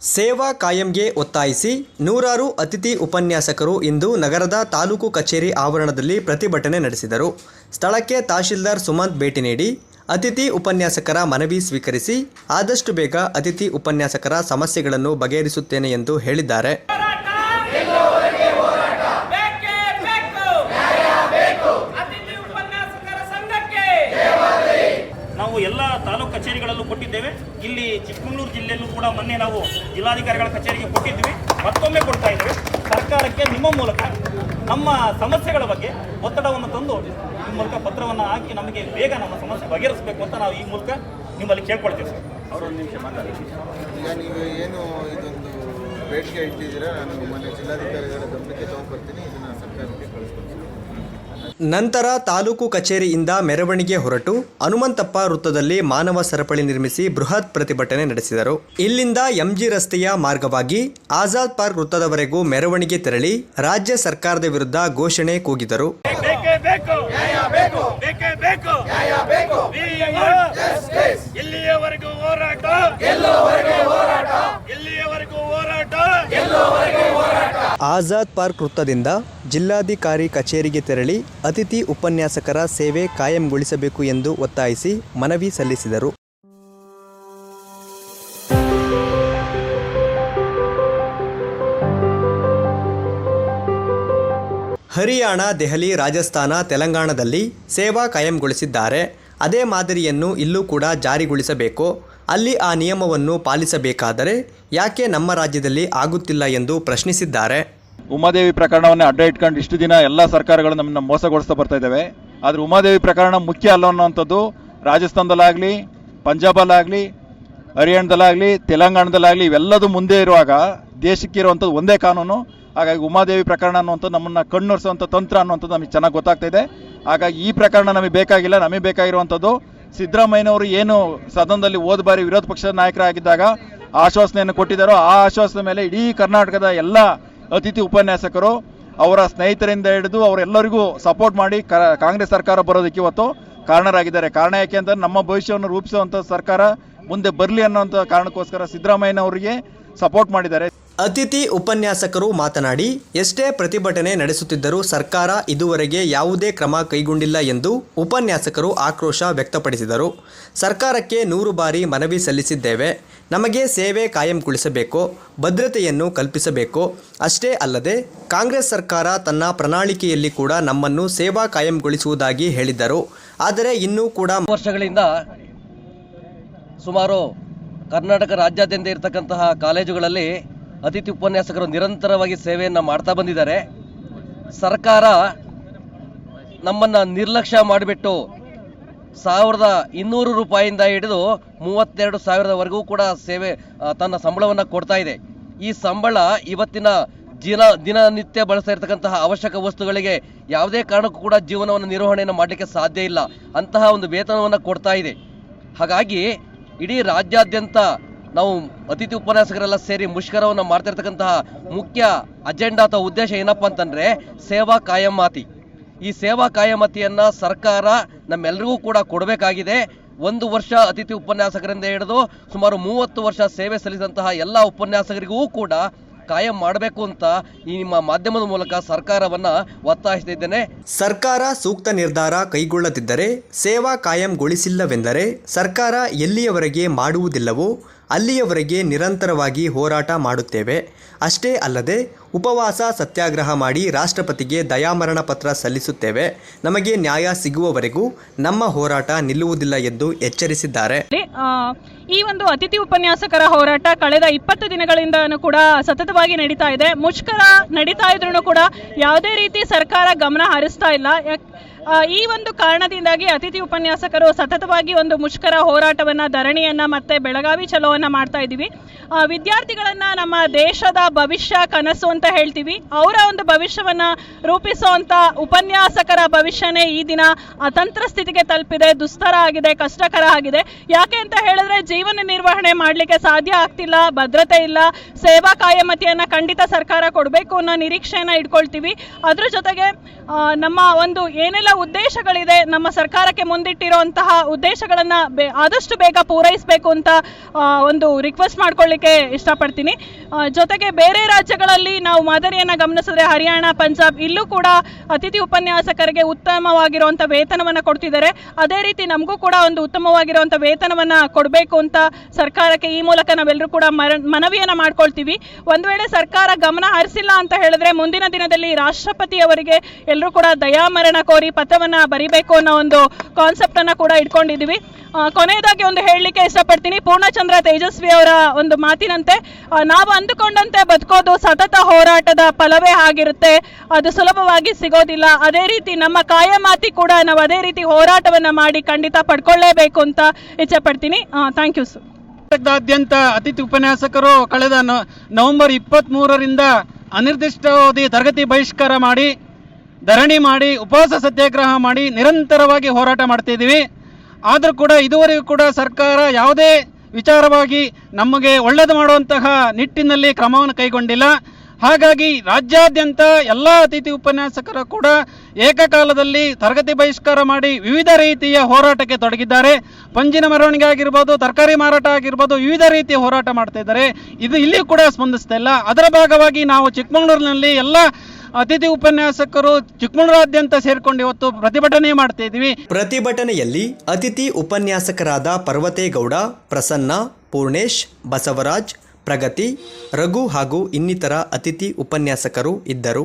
ಸೇವಾ ಕಾಯಂಗೆ ಒತ್ತಾಯಿಸಿ ನೂರಾರು ಅತಿಥಿ ಉಪನ್ಯಾಸಕರು ಇಂದು ನಗರದ ತಾಲೂಕು ಕಚೇರಿ ಆವರಣದಲ್ಲಿ ಪ್ರತಿಭಟನೆ ನಡೆಸಿದರು. ಸ್ಥಳಕ್ಕೆ ತಹಶೀಲ್ದಾರ್ ಸುಮಂತ್ ಭೇಟಿ ನೀಡಿ ಅತಿಥಿ ಉಪನ್ಯಾಸಕರ ಮನವಿ ಸ್ವೀಕರಿಸಿ ಆದಷ್ಟು ಬೇಗ ಅತಿಥಿ ಉಪನ್ಯಾಸಕರ ಸಮಸ್ಯೆಗಳನ್ನು ಬಗೆಹರಿಸುತ್ತೇನೆ ಎಂದು ಹೇಳಿದ್ದಾರೆ. ಬೇಕೇ ಬೇಕು. ಅತಿಥಿ ಉಪನ್ಯಾಸಕರ ಸಂಘಕ್ಕೆ. ನಾವು ಎಲ್ಲ ತಾಲೂಕು ಕಚೇರಿಗಳಲ್ಲೂ ಕೊಟ್ಟಿದ್ದೇವೆ. ಇಲ್ಲಿ ಚಿಕ್ಕಮಗಳೂರು ಜಿಲ್ಲೆಯಲ್ಲೂ ಕೂಡ ಮೊನ್ನೆ ನಾವು ಜಿಲ್ಲಾಧಿಕಾರಿಗಳ ಕಚೇರಿಗೆ ಕೊಟ್ಟಿದ್ವಿ. ಮತ್ತೊಮ್ಮೆ ಕೊಡ್ತಾ ಇದ್ವಿ ಸರ್ಕಾರಕ್ಕೆ ನಿಮ್ಮ ಮೂಲಕ ನಮ್ಮ ಸಮಸ್ಯೆಗಳ ಬಗ್ಗೆ ಒತ್ತಡವನ್ನು ತಂದು ಈ ಮೂಲಕ ಪತ್ರವನ್ನು ಹಾಕಿ ನಮಗೆ ಬೇಗ ನಮ್ಮ ಸಮಸ್ಯೆ ಬಗೆಹರಿಸಬೇಕು ಅಂತ ನಾವು ಈ ಮೂಲಕ ನಿಮ್ಮಲ್ಲಿ ಕೇಳ್ಕೊಳ್ತೀವಿ ಸರ್. ಅವರೊಂದು ನಿಮಿಷ ಮಾತಾಡಿ. ಈಗ ನೀವು ಏನು ಇದೊಂದು ಬೇಡಿಕೆ ಇಟ್ಟಿದ್ದೀರಾ? ನಾನು ಮೊನ್ನೆ ಜಿಲ್ಲಾಧಿಕಾರಿಗಳ ಗಮನಕ್ಕೆ ತಗೊಂಡ್ಬರ್ತೀನಿ. ಇದನ್ನು ಸರ್ಕಾರಕ್ಕೆ ಕಳಿಸ್ಕೊಡ್ತೀನಿ. ನಂತರ ತಾಲೂಕು ಕಚೇರಿಯಿಂದ ಮೆರವಣಿಗೆ ಹೊರಟು ಹನುಮಂತಪ್ಪ ವೃತ್ತದಲ್ಲಿ ಮಾನವ ಸರಪಳಿ ನಿರ್ಮಿಸಿ ಬೃಹತ್ ಪ್ರತಿಭಟನೆ ನಡೆಸಿದರು. ಇಲ್ಲಿಂದ ಎಂಜಿ ರಸ್ತೆಯ ಮಾರ್ಗವಾಗಿ ಆಜಾದ್ ಪಾರ್ಕ್ ವೃತ್ತದವರೆಗೂ ಮೆರವಣಿಗೆ ತೆರಳಿ ರಾಜ್ಯ ಸರ್ಕಾರದ ವಿರುದ್ಧ ಘೋಷಣೆ ಕೂಗಿದರು. ಆಜಾದ್ ಪಾರ್ಕ್ ವೃತ್ತದಿಂದ ಜಿಲ್ಲಾಧಿಕಾರಿ ಕಚೇರಿಗೆ ತೆರಳಿ ಅತಿಥಿ ಉಪನ್ಯಾಸಕರ ಸೇವೆ ಕಾಯಂಗೊಳಿಸಬೇಕು ಎಂದು ಒತ್ತಾಯಿಸಿ ಮನವಿ ಸಲ್ಲಿಸಿದರು. ಹರಿಯಾಣ, ದೆಹಲಿ, ರಾಜಸ್ಥಾನ, ತೆಲಂಗಾಣದಲ್ಲಿ ಸೇವಾ ಕಾಯಂಗೊಳಿಸಿದ್ದಾರೆ. ಅದೇ ಮಾದರಿಯನ್ನು ಇಲ್ಲೂ ಕೂಡ ಜಾರಿಗೊಳಿಸಬೇಕು. ಅಲ್ಲಿ ಆ ನಿಯಮವನ್ನು ಪಾಲಿಸಬೇಕಾದರೆ ಯಾಕೆ ನಮ್ಮ ರಾಜ್ಯದಲ್ಲಿ ಆಗುತ್ತಿಲ್ಲ ಎಂದು ಪ್ರಶ್ನಿಸಿದ್ದಾರೆ. ಉಮಾದೇವಿ ಪ್ರಕರಣವನ್ನೇ ಅಡ್ಡ ಇಟ್ಕೊಂಡು ಇಷ್ಟು ದಿನ ಎಲ್ಲ ಸರ್ಕಾರಗಳು ನಮ್ಮನ್ನ ಮೋಸಗೊಳಿಸ್ತಾ ಬರ್ತಾ ಇದ್ದಾವೆ. ಆದ್ರೆ ಉಮಾದೇವಿ ಪ್ರಕರಣ ಮುಖ್ಯ ಅಲ್ಲ ಅನ್ನೋಂಥದ್ದು ರಾಜಸ್ಥಾನದಲ್ಲಾಗಲಿ, ಪಂಜಾಬಲ್ಲಾಗಲಿ, ಹರಿಯಾಣದಲ್ಲಾಗಲಿ, ತೆಲಂಗಾಣದಲ್ಲಾಗಲಿ ಇವೆಲ್ಲದೂ ಮುಂದೆ ಇರುವಾಗ ದೇಶಕ್ಕೆ ಇರುವಂಥದ್ದು ಒಂದೇ ಕಾನೂನು. ಹಾಗಾಗಿ ಉಮಾದೇವಿ ಪ್ರಕರಣ ಅನ್ನುವಂಥದ್ದು ನಮ್ಮನ್ನು ಕಣ್ಣುರಿಸುವಂಥ ತಂತ್ರ ಅನ್ನುವಂಥದ್ದು ನಮಗೆ ಚೆನ್ನಾಗಿ ಗೊತ್ತಾಗ್ತಾ ಇದೆ. ಹಾಗಾಗಿ ಈ ಪ್ರಕರಣ ನಮಗೆ ಬೇಕಾಗಿಲ್ಲ, ನಮಗೆ ಬೇಕಾಗಿರುವಂಥದ್ದು ಸಿದ್ದರಾಮಯ್ಯನವರು ಏನು ಸದನದಲ್ಲಿ ಹೋದ ಬಾರಿ ವಿರೋಧ ಪಕ್ಷದ ನಾಯಕರಾಗಿದ್ದಾಗ ಆಶ್ವಾಸನೆಯನ್ನು ಕೊಟ್ಟಿದ್ದಾರೋ, ಆ ಆಶ್ವಾಸನೆ ಮೇಲೆ ಇಡೀ ಕರ್ನಾಟಕದ ಎಲ್ಲ ಅತಿಥಿ ಉಪನ್ಯಾಸಕರು, ಅವರ ಸ್ನೇಹಿತರಿಂದ ಹಿಡಿದು ಅವರೆಲ್ಲರಿಗೂ ಸಪೋರ್ಟ್ ಮಾಡಿ ಕಾಂಗ್ರೆಸ್ ಸರ್ಕಾರ ಬರೋದಕ್ಕೆ ಇವತ್ತು ಕಾರಣರಾಗಿದ್ದಾರೆ. ಕಾರಣ ಯಾಕೆ ಅಂತಂದ್ರೆ ನಮ್ಮ ಭವಿಷ್ಯವನ್ನು ರೂಪಿಸುವಂಥ ಸರ್ಕಾರ ಮುಂದೆ ಬರಲಿ ಅನ್ನೋಂಥ ಕಾರಣಕ್ಕೋಸ್ಕರ ಸಿದ್ದರಾಮಯ್ಯನವರಿಗೆ ಸಪೋರ್ಟ್ ಮಾಡಿದ್ದಾರೆ. ಅತಿಥಿ ಉಪನ್ಯಾಸಕರು ಮಾತನಾಡಿ, ಎಷ್ಟೇ ಪ್ರತಿಭಟನೆ ನಡೆಸುತ್ತಿದ್ದರೂ ಸರ್ಕಾರ ಇದುವರೆಗೆ ಯಾವುದೇ ಕ್ರಮ ಕೈಗೊಂಡಿಲ್ಲ ಎಂದು ಉಪನ್ಯಾಸಕರು ಆಕ್ರೋಶ ವ್ಯಕ್ತಪಡಿಸಿದರು. ಸರ್ಕಾರಕ್ಕೆ ನೂರು ಬಾರಿ ಮನವಿ ಸಲ್ಲಿಸಿದ್ದೇವೆ. ನಮಗೆ ಸೇವೆ ಕಾಯಂಗೊಳಿಸಬೇಕು, ಭದ್ರತೆಯನ್ನು ಕಲ್ಪಿಸಬೇಕು. ಅಷ್ಟೇ ಅಲ್ಲದೆ, ಕಾಂಗ್ರೆಸ್ ಸರ್ಕಾರ ತನ್ನ ಪ್ರಣಾಳಿಕೆಯಲ್ಲಿ ಕೂಡ ನಮ್ಮನ್ನು ಸೇವಾ ಕಾಯಂಗೊಳಿಸುವುದಾಗಿ ಹೇಳಿದ್ದರು. ಆದರೆ ಇನ್ನೂ ಕೂಡ ವರ್ಷಗಳಿಂದ ಸುಮಾರು ಕರ್ನಾಟಕ ರಾಜ್ಯಾದ್ಯಂತ ಇರತಕ್ಕಂತಹ ಕಾಲೇಜುಗಳಲ್ಲಿ ಅತಿಥಿ ಉಪನ್ಯಾಸಕರು ನಿರಂತರವಾಗಿ ಸೇವೆಯನ್ನು ಮಾಡ್ತಾ ಬಂದಿದ್ದಾರೆ. ಸರ್ಕಾರ ನಮ್ಮನ್ನು ನಿರ್ಲಕ್ಷ್ಯ ಮಾಡಿಬಿಟ್ಟು ಸಾವಿರದ ಇನ್ನೂರು ರೂಪಾಯಿಂದ ಹಿಡಿದು ಮೂವತ್ತೆರಡು ಸಾವಿರದವರೆಗೂ ಕೂಡ ಸೇವೆ ತನ್ನ ಸಂಬಳವನ್ನು ಕೊಡ್ತಾ ಇದೆ. ಈ ಸಂಬಳ ಇವತ್ತಿನ ದಿನ, ದಿನನಿತ್ಯ ಬಳಸ್ತಾ ಇರತಕ್ಕಂತಹ ಅವಶ್ಯಕ ವಸ್ತುಗಳಿಗೆ ಯಾವುದೇ ಕಾರಣಕ್ಕೂ ಕೂಡ ಜೀವನವನ್ನು ನಿರ್ವಹಣೆಯನ್ನು ಮಾಡಲಿಕ್ಕೆ ಸಾಧ್ಯ ಇಲ್ಲ. ಅಂತಹ ಒಂದು ವೇತನವನ್ನು ಕೊಡ್ತಾ ಇದೆ. ಹಾಗಾಗಿ ಇಡೀ ರಾಜ್ಯಾದ್ಯಂತ ನಾವು ಅತಿಥಿ ಉಪನ್ಯಾಸಕರೆಲ್ಲ ಸೇರಿ ಮುಷ್ಕರವನ್ನು ಮಾಡ್ತಿರ್ತಕ್ಕಂತಹ ಮುಖ್ಯ ಅಜೆಂಡಾ ಅಥವಾ ಉದ್ದೇಶ ಏನಪ್ಪ ಅಂತಂದ್ರೆ ಸೇವಾ ಕಾಯಮಾತಿ. ಈ ಸೇವಾ ಕಾಯಮತಿಯನ್ನ ಸರ್ಕಾರ ನಮ್ಮೆಲ್ಲರಿಗೂ ಕೂಡ ಕೊಡಬೇಕಾಗಿದೆ. ಒಂದು ವರ್ಷ ಅತಿಥಿ ಉಪನ್ಯಾಸಕರಿಂದ ಹಿಡಿದು ಸುಮಾರು ಮೂವತ್ತು ವರ್ಷ ಸೇವೆ ಸಲ್ಲಿಸಿದಂತಹ ಎಲ್ಲ ಉಪನ್ಯಾಸಕರಿಗೂ ಕೂಡ ಕಾಯಂ ಮಾಡಬೇಕು ಅಂತ ಈ ನಿಮ್ಮ ಮಾಧ್ಯಮದ ಮೂಲಕ ಸರ್ಕಾರವನ್ನ ಒತ್ತಾಯಿಸುತ್ತಿದ್ದೇನೆ ಸರ್ಕಾರ ಸೂಕ್ತ ನಿರ್ಧಾರ ಕೈಗೊಳ್ಳದಿದ್ದರೆ ಸೇವಾ ಕಾಯಂಗೊಳಿಸಿಲ್ಲವೆಂದರೆ ಸರ್ಕಾರ ಎಲ್ಲಿಯವರೆಗೆ ಮಾಡುವುದಿಲ್ಲವೋ ಅಲ್ಲಿಯವರೆಗೆ ನಿರಂತರವಾಗಿ ಹೋರಾಟ ಮಾಡುತ್ತೇವೆ. ಅಷ್ಟೇ ಅಲ್ಲದೆ, ಉಪವಾಸ, ಸತ್ಯಾಗ್ರಹ ಮಾಡಿ ರಾಷ್ಟ್ರಪತಿಗೆ ದಯಾಮರಣ ಪತ್ರ ಸಲ್ಲಿಸುತ್ತೇವೆ. ನಮಗೆ ನ್ಯಾಯ ಸಿಗುವವರೆಗೂ ನಮ್ಮ ಹೋರಾಟ ನಿಲ್ಲುವುದಿಲ್ಲ ಎಂದು ಎಚ್ಚರಿಸಿದ್ದಾರೆ. ಈ ಒಂದು ಅತಿಥಿ ಉಪನ್ಯಾಸಕರ ಹೋರಾಟ ಕಳೆದ ಇಪ್ಪತ್ತು ದಿನಗಳಿಂದ ಕೂಡ ಸತತವಾಗಿ ನಡೀತಾ ಇದೆ. ಮುಷ್ಕರ ನಡೀತಾ ಇದ್ರೂ ಕೂಡ ಯಾವುದೇ ರೀತಿ ಸರ್ಕಾರ ಗಮನ ಹರಿಸ್ತಾ ಇಲ್ಲ. ಈ ಒಂದು ಕಾರಣದಿಂದಾಗಿ ಅತಿಥಿ ಉಪನ್ಯಾಸಕರು ಸತತವಾಗಿ ಒಂದು ಮುಷ್ಕರ ಹೋರಾಟವನ್ನ, ಧರಣಿಯನ್ನ ಮತ್ತೆ ಬೆಳಗಾವಿ ಚಲೋವನ್ನ ಮಾಡ್ತಾ ಇದ್ದೀವಿ. ವಿದ್ಯಾರ್ಥಿಗಳನ್ನು ನಮ್ಮ ದೇಶದ ಭವಿಷ್ಯ, ಕನಸು ಅಂತ ಹೇಳ್ತೀವಿ. ಅವರ ಒಂದು ಭವಿಷ್ಯವನ್ನ ರೂಪಿಸುವಂತ ಉಪನ್ಯಾಸಕರ ಭವಿಷ್ಯನೇ ಈ ದಿನ ಅತಂತ್ರ ಸ್ಥಿತಿಗೆ ತಲುಪಿದೆ. ದುಸ್ತರ ಆಗಿದೆ, ಕಷ್ಟಕರ ಆಗಿದೆ. ಯಾಕೆ ಅಂತ ಹೇಳಿದ್ರೆ ಜೀವನ ನಿರ್ವಹಣೆ ಮಾಡಲಿಕ್ಕೆ ಸಾಧ್ಯ ಆಗ್ತಿಲ್ಲ, ಭದ್ರತೆ ಇಲ್ಲ. ಸೇವಾ ಕಾಯಮತಿಯನ್ನ ಖಂಡಿತ ಸರ್ಕಾರ ಕೊಡಬೇಕು ಅನ್ನೋ ನಿರೀಕ್ಷೆಯನ್ನ ಇಟ್ಕೊಳ್ತೀವಿ. ಅದ್ರ ಜೊತೆಗೆ ನಮ್ಮ ಒಂದು ಏನೆಲ್ಲ ಉದ್ದೇಶಗಳಿದೆ. ನಮ್ಮ ಸರ್ಕಾರಕ್ಕೆ ಮುಂದಿಟ್ಟಿರುವಂತಹ ಉದ್ದೇಶಗಳನ್ನ ಆದಷ್ಟು ಬೇಗ ಪೂರೈಸಬೇಕು ಅಂತ ಒಂದು ರಿಕ್ವೆಸ್ಟ್ ಮಾಡ್ಕೊಳ್ಳಿಕ್ಕೆ ಇಷ್ಟಪಡ್ತೀನಿ. ಜೊತೆಗೆ ಬೇರೆ ರಾಜ್ಯಗಳಲ್ಲಿ ನಾವು ಮಾದರಿಯನ್ನ ಗಮನಿಸಿದ್ರೆ ಹರಿಯಾಣ, ಪಂಜಾಬ್ ಇಲ್ಲೂ ಕೂಡ ಅತಿಥಿ ಉಪನ್ಯಾಸಕರಿಗೆ ಉತ್ತಮವಾಗಿರುವಂಥ ವೇತನವನ್ನ ಕೊಡ್ತಿದ್ದಾರೆ. ಅದೇ ರೀತಿ ನಮಗೂ ಕೂಡ ಒಂದು ಉತ್ತಮವಾಗಿರುವಂಥ ವೇತನವನ್ನ ಕೊಡಬೇಕು ಅಂತ ಸರ್ಕಾರಕ್ಕೆ ಈ ಮೂಲಕ ನಾವೆಲ್ಲರೂ ಕೂಡ ಮನವಿಯನ್ನ ಮಾಡ್ಕೊಳ್ತೀವಿ. ಒಂದು ವೇಳೆ ಸರ್ಕಾರ ಗಮನ ಹರಿಸಿಲ್ಲ ಅಂತ ಹೇಳಿದ್ರೆ ಮುಂದಿನ ದಿನದಲ್ಲಿ ರಾಷ್ಟ್ರಪತಿ ಅವರಿಗೆ ಎಲ್ಲರೂ ಕೂಡ ದಯಾಮರಣ ಕೋರಿ ಪತ್ರವನ್ನ ಬರಿಬೇಕು ಅನ್ನೋ ಒಂದು ಕಾನ್ಸೆಪ್ಟ್ ಅನ್ನ ಕೂಡ ಇಟ್ಕೊಂಡಿದೀವಿ ಆ, ಕೊನೆಯದಾಗಿ ಒಂದು ಹೇಳಲಿಕ್ಕೆ ಇಷ್ಟಪಡ್ತೀನಿ. ಪೂರ್ಣಚಂದ್ರ ತೇಜಸ್ವಿ ಅವರ ಒಂದು ಮಾತಿನಂತೆ ನಾವು ಅಂದುಕೊಂಡಂತೆ ಬದುಕೋದು ಸತತ ಹೋರಾಟದ ಫಲವೇ ಆಗಿರುತ್ತೆ. ಅದು ಸುಲಭವಾಗಿ ಸಿಗೋದಿಲ್ಲ. ಅದೇ ರೀತಿ ನಮ್ಮ ಕಾಯ ಮಾತಿ ಕೂಡ ನಾವು ಅದೇ ರೀತಿ ಹೋರಾಟವನ್ನ ಮಾಡಿ ಖಂಡಿತ ಪಡ್ಕೊಳ್ಳೇಬೇಕು ಅಂತ ಇಚ್ಛೆ ಪಡ್ತೀನಿ ಥ್ಯಾಂಕ್ ಯು ಸರ್ ಅತಿಥಿ ಉಪನ್ಯಾಸಕರು ಕಳೆದ ನವೆಂಬರ್ ಇಪ್ಪತ್ತ್ ಮೂರರಿಂದ ಅನಿರ್ದಿಷ್ಟಾವಧಿ ತರಗತಿ ಬಹಿಷ್ಕಾರ ಮಾಡಿ ಧರಣಿ ಮಾಡಿ, ಉಪವಾಸ ಸತ್ಯಾಗ್ರಹ ಮಾಡಿ ನಿರಂತರವಾಗಿ ಹೋರಾಟ ಮಾಡ್ತಾ ಇದ್ದೀವಿ. ಆದರೂ ಕೂಡ ಇದುವರೆಗೂ ಕೂಡ ಸರ್ಕಾರ ಯಾವುದೇ ವಿಚಾರವಾಗಿ ನಮಗೆ ಒಳ್ಳೇದು ಮಾಡುವಂತಹ ನಿಟ್ಟಿನಲ್ಲಿ ಕ್ರಮವನ್ನು ಕೈಗೊಂಡಿಲ್ಲ. ಹಾಗಾಗಿ ರಾಜ್ಯಾದ್ಯಂತ ಎಲ್ಲ ಅತಿಥಿ ಉಪನ್ಯಾಸಕರು ಕೂಡ ಏಕಕಾಲದಲ್ಲಿ ತರಗತಿ ಬಹಿಷ್ಕಾರ ಮಾಡಿ ವಿವಿಧ ರೀತಿಯ ಹೋರಾಟಕ್ಕೆ ತೊಡಗಿದ್ದಾರೆ. ಪಂಜಿನ ಮೆರವಣಿಗೆ ಆಗಿರ್ಬೋದು, ತರಕಾರಿ ಮಾರಾಟ ಆಗಿರ್ಬೋದು, ವಿವಿಧ ರೀತಿಯ ಹೋರಾಟ ಮಾಡ್ತಾ ಇದು ಇಲ್ಲಿ ಕೂಡ ಸ್ಪಂದಿಸ್ತಾ ಇಲ್ಲ. ಅದರ ಭಾಗವಾಗಿ ನಾವು ಚಿಕ್ಕಮಗಳೂರಿನಲ್ಲಿ ಎಲ್ಲ ಅತಿಥಿ ಉಪನ್ಯಾಸಕರು ಚಿಕ್ಕಮಗಳೂರಾದ್ಯಂತ ಸೇರಿಕೊಂಡು ಇವತ್ತು ಪ್ರತಿಭಟನೆ ಮಾಡ್ತಾ ಇದ್ವಿ ಪ್ರತಿಭಟನೆಯಲ್ಲಿ ಅತಿಥಿ ಉಪನ್ಯಾಸಕರಾದ ಪರ್ವತೇಗೌಡ, ಪ್ರಸನ್ನ, ಪೂರ್ಣೇಶ್, ಬಸವರಾಜ್, ಪ್ರಗತಿ, ರಘು ಹಾಗೂ ಇನ್ನಿತರ ಅತಿಥಿ ಉಪನ್ಯಾಸಕರು ಇದ್ದರು.